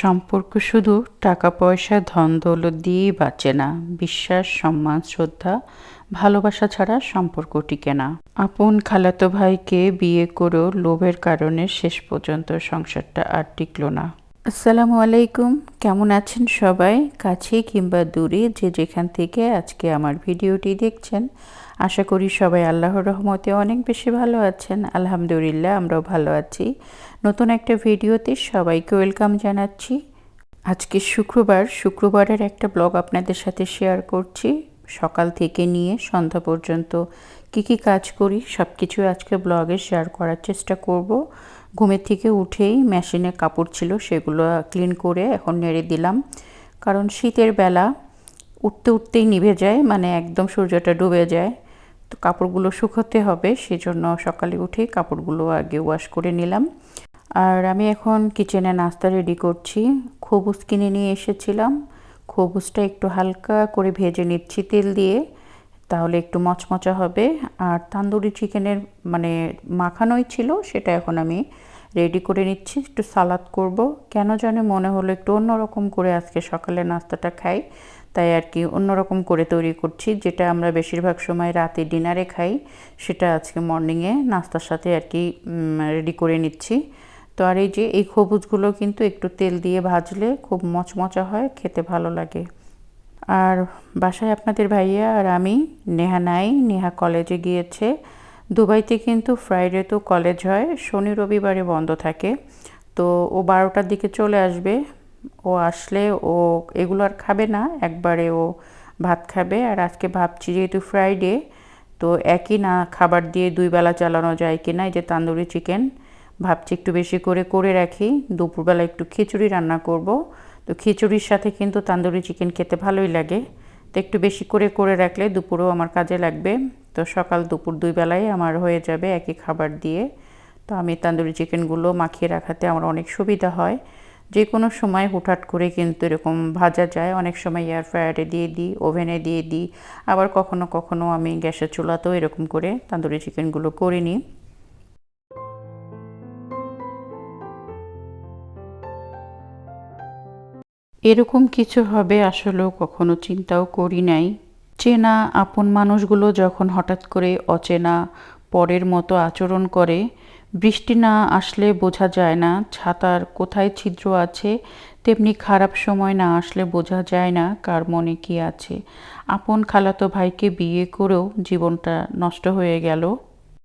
সম্পর্ক শুধু টাকা পয়সা, ধন দৌলত দিয়েই বাঁচে না। বিশ্বাস, সম্মান, শ্রদ্ধা, ভালোবাসা ছাড়া সম্পর্ক টিকে না। আপন খালাতো ভাইকে বিয়ে করেও লোভের কারণে শেষ পর্যন্ত সংসারটা আর টিকল না। আসসালামু আলাইকুম। কেমন আছেন সবাই? কাছে কিংবা দূরে যে যেখান থেকে আজকে আমার ভিডিওটি দেখছেন, আশা করি সবাই আল্লাহর রহমতে অনেক বেশি ভালো আছেন। আলহামদুলিল্লাহ, আমরাও ভালো আছি। নতুন একটা ভিডিওতে সবাইকে ওয়েলকাম জানাচ্ছি। আজকে শুক্রবার, শুক্রবারের একটা ব্লগ আপনাদের সাথে শেয়ার করছি। সকাল থেকে নিয়ে সন্ধ্যা পর্যন্ত কি কি কাজ করি সব কিছু আজকে ব্লগে শেয়ার করার চেষ্টা করব। ঘুমের থেকে উঠেই মেশিনে কাপড় ছিল, সেগুলো ক্লিন করে এখন নেড়ে দিলাম। কারণ শীতের বেলা উঠতে উঠতেই নিভে যায় মানে একদম সূর্যটা ডুবে যায়। তো কাপড়গুলো শুকোতে হবে, সেজন্য সকালে উঠেই কাপড়গুলো আগে ওয়াশ করে নিলাম। আর আমি এখন কিচেনে নাস্তা রেডি করছি। খবুজ কিনে নিয়ে এসেছিলাম। খবুজটা একটু হালকা করে ভেজে নিচ্ছি তেল দিয়ে। তাহলে একটু মচমচা হবে। আর তান্দুরি চিকেনের মানে মাখানোই ছিল, সেটা এখন আমি রেডি করে নিচ্ছি, একটু সালাদ করব। কেন জানে মনে হলো একটু অন্যরকম করে আজকে সকালে নাস্তাটা খাই, তাই আর কি অন্যরকম করে তৈরি করছি, যেটা আমরা বেশিরভাগ সময় রাতে ডিনারে খাই, সেটা আজকে মর্নিংয়ে নাস্তার সাথে আর কি রেডি করে নিচ্ছি। তো আর এই যে এই খবুজগুলো কিন্তু একটু তেল দিয়ে ভাজলে খুব মচমচা হয়, খেতে ভালো লাগে। আর বাসায় আপনাদের ভাইয়া আর আমি, নেহা নাই, নেহা কলেজে গিয়েছে। দুবাইতে কিন্তু ফ্রাইডে তো কলেজ হয়, শনি রবিবারে বন্ধ থাকে। তো ও বারোটার দিকে চলে আসবে। ও আসলে ও এগুলো আর খাবে না, একবারে ও ভাত খাবে। আর আজকে ভাবছি যেহেতু ফ্রাইডে তো একই না খাবার দিয়ে দুই বেলা চালানো যায় কি না, এই যে তান্দুরি চিকেন ভাবছি একটু বেশি করে করে রাখি। দুপুরবেলা একটু খিচুড়ি রান্না করব। তো খিচুড়ির সাথে কিন্তু তান্দুরি চিকেন খেতে ভালোই লাগে। তো একটু বেশি করে করে রাখলে দুপুরেও আমার কাজে লাগবে। তো সকাল দুপুর দুই বেলায় আমার হয়ে যাবে একই খাবার দিয়ে। তো আমি তান্দুরি চিকেনগুলো মাখিয়ে রাখাতে আমার অনেক সুবিধা হয়। যে কোনো সময় হুটহাট করে কিন্তু এরকম ভাজা যায়। অনেক সময় এয়ার ফ্রায়ারে দিয়ে দিই ওভেনে দিয়ে দিই। আবার কখনো কখনো আমি গ্যাসের চুলাতেও এরকম করে তান্দুরি চিকেনগুলো করে নিই। এরকম কিছু হবে আসলেও কখনো চিন্তাও করি নাই। চেনা আপন মানুষগুলো যখন হঠাৎ করে অচেনা, পরের মতো আচরণ করে, বৃষ্টি না আসলে বোঝা যায় না ছাতার কোথায় ছিদ্র আছে, তেমনি খারাপ সময় না আসলে বোঝা যায় না কার মনে কি আছে। আপন খালাতো ভাইকে বিয়ে করেও জীবনটা নষ্ট হয়ে গেল।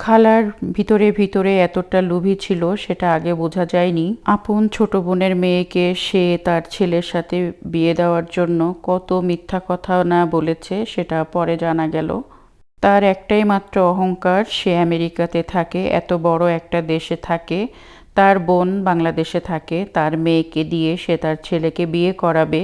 খালার ভিতরে ভিতরে এতটা লোভী ছিল, সেটা আগে বোঝা যায়নি। আপন ছোট বোনের মেয়েকে সে তার ছেলের সাথে বিয়ে দেওয়ার জন্য কত মিথ্যা কথা না বলেছে, সেটা পরে জানা গেল। তার একটাই মাত্র অহংকার, সে আমেরিকাতে থাকে, এত বড় একটা দেশে থাকে। তার বোন বাংলাদেশে থাকে, তার মেয়েকে দিয়ে সে তার ছেলেকে বিয়ে করাবে,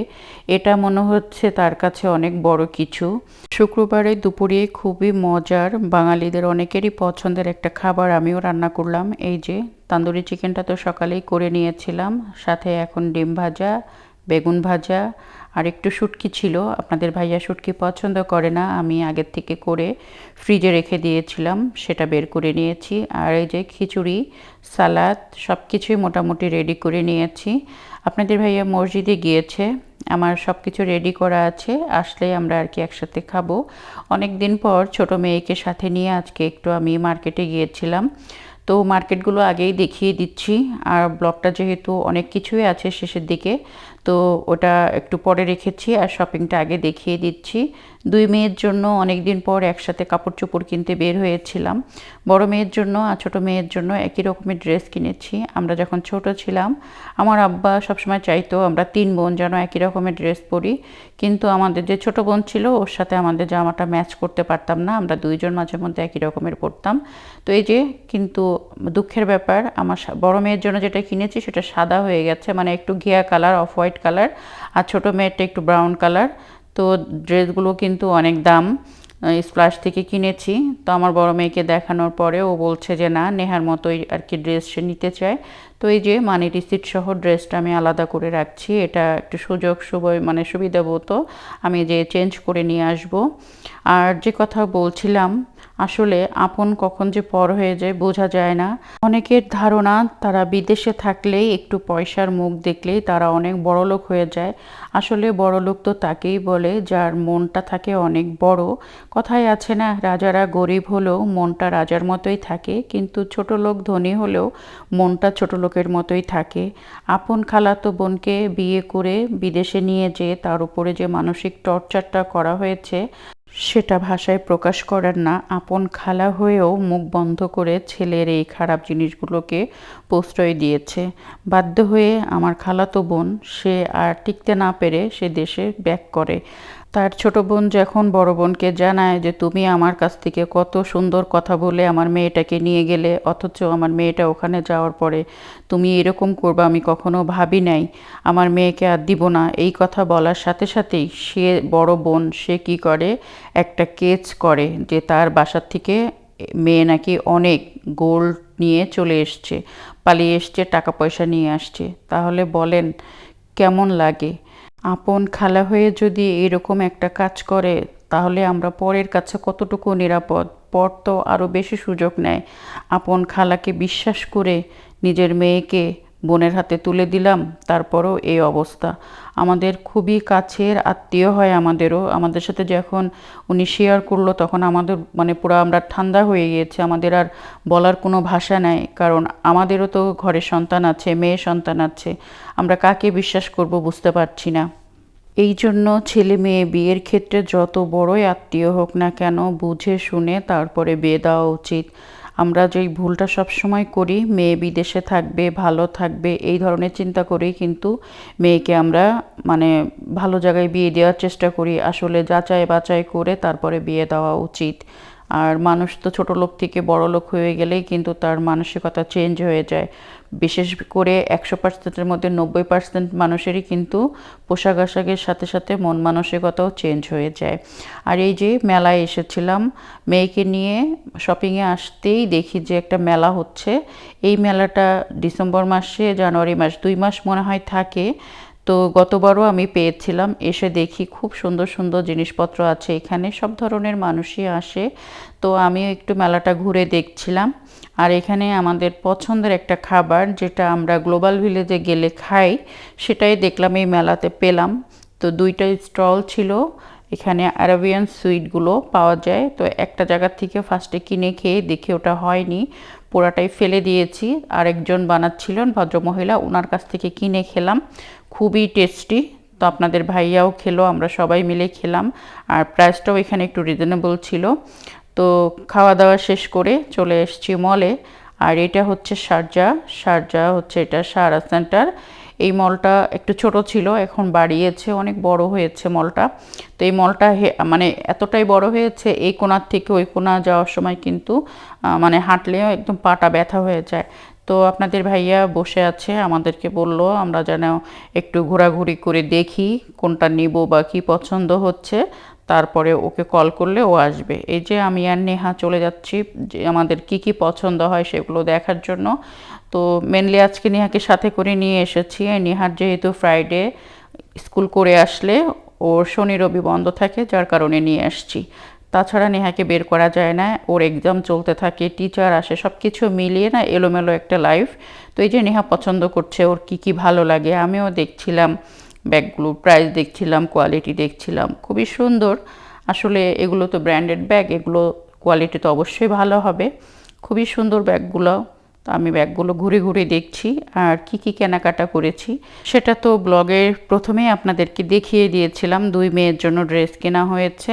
এটা মনে হচ্ছে তার কাছে অনেক বড় কিছু। শুক্রবারে দুপুরে খুবই মজার, বাঙালিদের অনেকেরই পছন্দের একটা খাবার আমিও রান্না করলাম। এই যে, তান্দুরি চিকেনটা তো সকালেই করে নিয়েছিলাম, সাথে এখন ডিম ভাজা, বেগুন ভাজা আর একটু শুটকি ছিল। আপনাদের ভাইয়া শুটকি পছন্দ করে না, আমি আগের থেকে করে ফ্রিজে রেখে দিয়েছিলাম, সেটা বের করে নিয়েছি। আর এই যে খিচুড়ি, সালাদ সব কিছুই মোটামুটি রেডি করে নিয়েছি। আপনাদের ভাইয়া মসজিদে গিয়েছে, আমার সব কিছু রেডি করা আছে আসলে আমরা আর কি একসাথে খাব। অনেক দিন পর ছোট মেয়েকে সাথে নিয়ে আজকে একটু আমি মার্কেটে গিয়েছিলাম। তো মার্কেটগুলো আগেই দেখিয়ে দিচ্ছি। আর ব্লগটা যেহেতু অনেক কিছুই আছে শেষের দিকে, তো ওটা একটু পরে রেখেছি আর শপিংটা আগে দেখিয়ে দিচ্ছি। দুই মেয়ের জন্য অনেক দিন পর একসাথে কাপড় চোপড় কিনতে বের হয়েছিলাম। বড় মেয়ের জন্য আর ছোটো মেয়ের জন্য একই রকমের ড্রেস কিনেছি। আমরা যখন ছোট ছিলাম, আমার আব্বা সবসময় চাইতো আমরা তিন বোন যেন একই রকমের ড্রেস পরি। কিন্তু আমাদের যে ছোট বোন ছিল, ওর সাথে আমাদের জামাটা ম্যাচ করতে পারতাম না, আমরা দুইজন মাঝে মধ্যে একই রকমের পরতাম। তো এই যে, কিন্তু দুঃখের ব্যাপার। আমার বড় মেয়ের জন্য যেটা কিনেছি সেটা সাদা হয়ে গেছে মানে একটু ঘিয়া কালার অফ হোয়াইট কালার আর ছোটো মেয়েরটা একটু ব্রাউন কালার তো ড্রেসগুলো কিন্তু অনেক দাম স্প্লাশ থেকে কিনেছি। তো আমার বড় মেয়েকে দেখানোর পরে ও বলছে যে, না, নেহার মতোই আর কি ড্রেস সে নিতে চায়। তো এই যে মানি রিসিট সহ ড্রেসটা আমি আলাদা করে রাখছি। এটা একটু সুযোগ সুবয় মানে সুবিধা মতো আমি যে চেঞ্জ করে নিয়ে আসব। আর যে কথা বলছিলাম আসলে আপন কখন যে পর হয়ে যায় বোঝা যায় না। অনেকের ধারণা, তারা বিদেশে থাকলেই একটু পয়সার মুখ দেখলেই তারা অনেক বড়লোক হয়ে যায়। আসলে বড়লোক তো তাকেই বলে, যার মনটা থাকে অনেক বড়। কথায় আছে না, রাজারা গরিব হলেও মনটা রাজার মতোই থাকে, কিন্তু ছোট লোক ধনী হলেও মনটা ছোট লোকের মতোই থাকে। আপন খালাতো বোনকে বিয়ে করে বিদেশে নিয়ে যেয়ে তার উপরে যে মানসিক টর্চারটা করা হয়েছে সেটা ভাষায় প্রকাশ করার না, আপন খালা হয়েও মুখ বন্ধ করে ছেলের এই খারাপ জিনিসগুলোকে প্রশ্রয় দিয়েছে। বাধ্য হয়ে আমার খালাতো বোন, সে আর টিকতে না পেরে সে দেশে ব্যাক করে। তার ছোট বোন যখন বড় বোনকে জানায় যে তুমি আমার কাছ থেকে কত সুন্দর কথা বলে আমার মেয়েটাকে নিয়ে গেলে, অথচ আমার মেয়েটা ওখানে যাওয়ার পরে, তুমি এরকম করবে আমি কখনো ভাবি নাই। আমার মেয়েকে আর দিব না। এই কথা বলার সাথে সাথেই সে বড় বোন, সে কি করে? একটা কেচ করে যে তার বাসার থেকে মেয়ে নাকি অনেক গোল্ড নিয়ে চলে এসছে, পালিয়ে এসছে, টাকা পয়সা নিয়ে আসছে। তাহলে বলেন, কেমন লাগে? আপন খালা হয়ে যদি এরকম একটা কাজ করে, তাহলে আমরা পরের কাছে কতটুকু নিরাপদ? পর তো আরও বেশি সুযোগ নেয়। আপন খালাকে বিশ্বাস করে নিজের মেয়েকে বোনের হাতে তুলে দিলাম, তারপরও এই অবস্থা। আমাদের খুবই কাছের আত্মীয় হয় আমাদেরও। আমাদের সাথে যখন উনি শেয়ার করল, তখন আমাদের মানে পুরো আমরা ঠান্ডা হয়ে গিয়েছে। আমাদের আর বলার কোনো ভাষা নাই, কারণ আমাদেরও তো ঘরে সন্তান আছে, মেয়ে সন্তান আছে। আমরা কাকে বিশ্বাস করব বুঝতে পারছি না। এই জন্য ছেলে মেয়ে বিয়ের ক্ষেত্রে যত বড়ই আত্মীয় হোক না কেন, বুঝে শুনে তারপরে বিয়ে দেওয়া উচিত। আমরা যেই ভুলটা সব সময় করি, মেয়ে বিদেশে থাকবে, ভালো থাকবে, এই ধরনের চিন্তা করেই কিন্তু মেয়েকে আমরা মানে ভালো জায়গায় বিয়ে দেওয়ার চেষ্টা করি। আসলে যাচাই বাচাই করে তারপরে বিয়ে দেওয়া উচিত। আর মানুষ তো ছোট লোক থেকে বড় লোক হয়ে গেলেই কিন্তু তার মানসিকতা চেঞ্জ হয়ে যায়। বিশেষ করে একশো পার্সেন্টের মধ্যে নব্বই পার্সেন্ট মানুষেরই কিন্তু পোশাক আশাকের সাথে সাথে মন মানসিকতাও চেঞ্জ হয়ে যায়। আর এই যে মেলায় এসেছিলাম, মেয়েকে নিয়ে শপিংয়ে আসতেই দেখি যে একটা মেলা হচ্ছে। এই মেলাটা ডিসেম্বর মাসে, জানুয়ারি মাস, দুই মাস মনে হয় থাকে। তো গতবারও আমি পেয়েছিলাম। এসে দেখি খুব সুন্দর সুন্দর জিনিসপত্র আছে এখানে। সব ধরনের মানুষই আসে। তো আমিও একটু মেলাটা ঘুরে দেখছিলাম। আর এখানে আমাদের পছন্দের একটা খাবার যেটা আমরা গ্লোবাল ভিলেজে গেলে খাই, সেটাই দেখলাম এই মেলাতে পেলাম। তো দুইটা স্টল ছিল। এখানে আরবিয়ান সুইটগুলো পাওয়া যায়। তো একটা জায়গার থেকে ফার্স্টে কিনে খেয়ে দেখি ওটা হয়নি। পোড়াটাই ফেলে দিয়েছি। আরেকজন বানাচ্ছিলেন, ভদ্রমহিলা ওনার কাছ থেকে কিনে খেলাম। খুবই টেস্টি। তো আপনাদের ভাইয়াও খেলো, আমরা সবাই মিলে খেলাম। আর প্রাইসটাও এখানে একটু রিজনেবল ছিল। তো খাওয়া দাওয়া শেষ করে চলে এসছি মলে আর এটা হচ্ছে শারজা শারজা হচ্ছে এটা সারা সেন্টার এই মলটা একটু ছোট ছিল, এখন বাড়িয়েছে, অনেক বড় হয়েছে মলটা। তো এই মলটা মানে এতটাই বড় হয়েছে, এই কোনার থেকে ওই কোনা যাওয়ার সময় কিন্তু মানে হাঁটলেও একদম পাটা ব্যথা হয়ে যায়। তো আপনাদের ভাইয়া বসে আছে, আমাদেরকে বলল, আমরা যেন একটু ঘোরাঘুরি করে দেখি কোনটা নিব বা কি পছন্দ হচ্ছে। তারপরে ওকে কল করলে ও আসবে। এই যে আমি আর নেহা চলে যাচ্ছি, যে আমাদের কি কি পছন্দ হয় সেগুলো দেখার জন্য। তো মেনলি আজকে নেহাকে সাথে করে নিয়ে এসেছি। নেহার যেহেতু ফ্রাইডে স্কুল করে আসলে ওর শনি, রবি বন্ধ থাকে, যার কারণে নিয়ে আসছি। তাছাড়া নেহাকে বের করা যায় না, ওর এক্সাম চলতে থাকে টিচার আসে সব কিছু মিলিয়ে না এলোমেলো একটা লাইফ তো এই যে নেহা পছন্দ করছে, ওর কি কি ভালো লাগে, আমিও দেখছিলাম। ব্যাগগুলো প্রাইস দেখছিলাম কোয়ালিটি দেখছিলাম, খুবই সুন্দর। আসলে এগুলো তো ব্র্যান্ডেড ব্যাগ এগুলো কোয়ালিটি তো অবশ্যই ভালো হবে। খুবই সুন্দর ব্যাগগুলো, তো আমি ব্যাগগুলো ঘুরে ঘুরে দেখছি। আর কি কি কেনাকাটা করেছি, সেটা তো ব্লগের প্রথমেই আপনাদেরকে দেখিয়ে দিয়েছিলাম। দুই মেয়ের জন্য ড্রেস কেনা হয়েছে।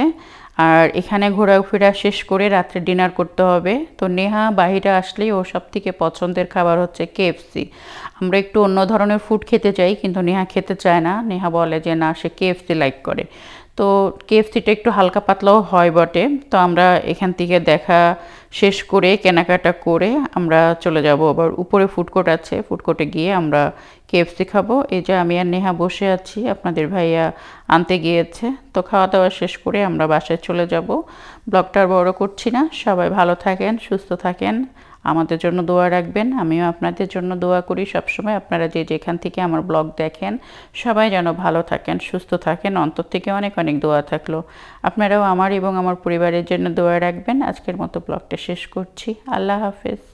আর এখানে ঘোরাফেরা শেষ করে রাত্রে ডিনার করতে হবে। তো নেহা বাহিরে আসলেই ওর সব থেকে পছন্দের খাবার হচ্ছে কেএফসি আমরা একটু অন্য ধরনের ফুড খেতে চাই, কিন্তু নেহা খেতে চায় না। নেহা বলে যে, না, সে কেএফসি লাইক করে। তো কেএফসিটা একটু হালকা পাতলাও হয় বটে। তো আমরা এখান থেকে দেখা শেষ করে, কেনাকাটা করে আমরা চলে যাব। আবার উপরে ফুডকোর্ট আছে ফুডকোর্টে গিয়ে আমরা কেএফসি খাব। এই যে আমি আর নেহা বসে আছি, আপনাদের ভাইয়া আনতে গিয়েছে। তো খাওয়া দাওয়া শেষ করে আমরা বাসায় চলে যাব। ব্লগটা বড় করছি না। সবাই ভালো থাকেন, সুস্থ থাকেন। আমাদের জন্য দোয়া রাখবেন। আমিও আপনাদের জন্য দোয়া করি। সবসময় আপনারা যে যেখান থেকে আমার ব্লগ দেখেন, সবাই যেন ভালো থাকেন, সুস্থ থাকেন। অন্তর থেকে অনেক অনেক দোয়া থাকল। আপনারাও আমার এবং আমার পরিবারের জন্য দোয়া রাখবেন। আজকের মতো ব্লগটা শেষ করছি। আল্লাহ হাফেজ।